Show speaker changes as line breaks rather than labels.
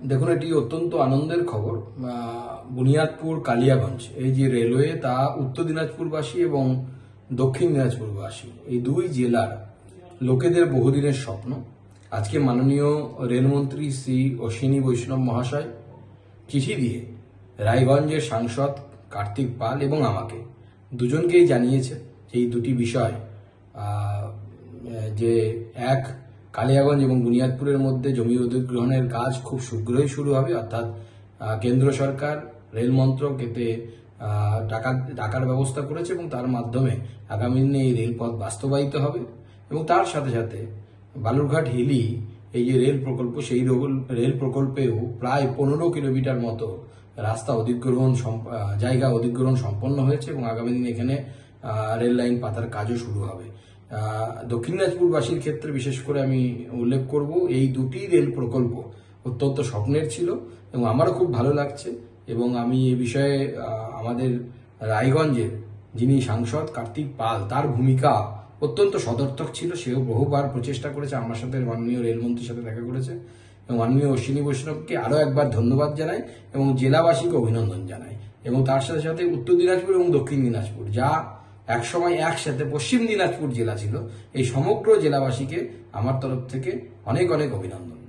দেখুন, এটি অত্যন্ত আনন্দের খবর। বুনিয়াদপুর কালিয়াগঞ্জ, এই যে রেলওয়ে, তা উত্তর দিনাজপুরবাসী এবং দক্ষিণ দিনাজপুরবাসী, এই দুই জেলার লোকেদের বহুদিনের স্বপ্ন। আজকে মাননীয় রেলমন্ত্রী শ্রী অশ্বিনী বৈষ্ণব মহাশয় চিঠি দিয়ে রায়গঞ্জের সাংসদ কার্তিক পাল এবং আমাকে দুজনকেই জানিয়েছে এই দুটি বিষয় যে এক কালিয়াগঞ্জ এবং বুনিয়াদপুরের মধ্যে জমি অধিগ্রহণের কাজ খুব শীঘ্রই শুরু হবে, অর্থাৎ কেন্দ্র সরকার, রেল মন্ত্রক এতে টাকা, টাকার ব্যবস্থা করেছে এবং তার মাধ্যমে আগামী দিনে এই রেলপথ বাস্তবায়িত হবে এবং তার সাথে সাথে বালুরঘাট হিলি, এই যে রেল প্রকল্প, সেই রেল প্রকল্পেও প্রায় পনেরো কিলোমিটার মতো রাস্তা অধিগ্রহণ জায়গা অধিগ্রহণ সম্পন্ন হয়েছে এবং আগামী দিনে এখানে রেল লাইন পাতার কাজও শুরু হবে। দক্ষিণ দিনাজপুরবাসীর ক্ষেত্রে বিশেষ করে আমি উল্লেখ করব, এই দুটি রেল প্রকল্প অত্যন্ত স্বপ্নের ছিল এবং আমারও খুব ভালো লাগছে এবং আমি এ বিষয়ে আমাদের রায়গঞ্জের যিনি সাংসদ কার্তিক পাল, তার ভূমিকা অত্যন্ত সদর্থক ছিল। সেও বহুবার প্রচেষ্টা করেছে, আমার সাথে মাননীয় রেলমন্ত্রীর সাথে দেখা করেছে এবং মাননীয় অশ্বিনী বৈষ্ণবকে আরও একবার ধন্যবাদ জানাই এবং জেলাবাসীকে অভিনন্দন জানাই এবং তার সাথে সাথে উত্তর দিনাজপুর এবং দক্ষিণ দিনাজপুর, যা একসময় একসাথে পশ্চিম দিনাজপুর জেলা ছিল। এই সমগ্র জেলাবাসীকে আমার তরফ থেকে অনেক অনেক অভিনন্দন।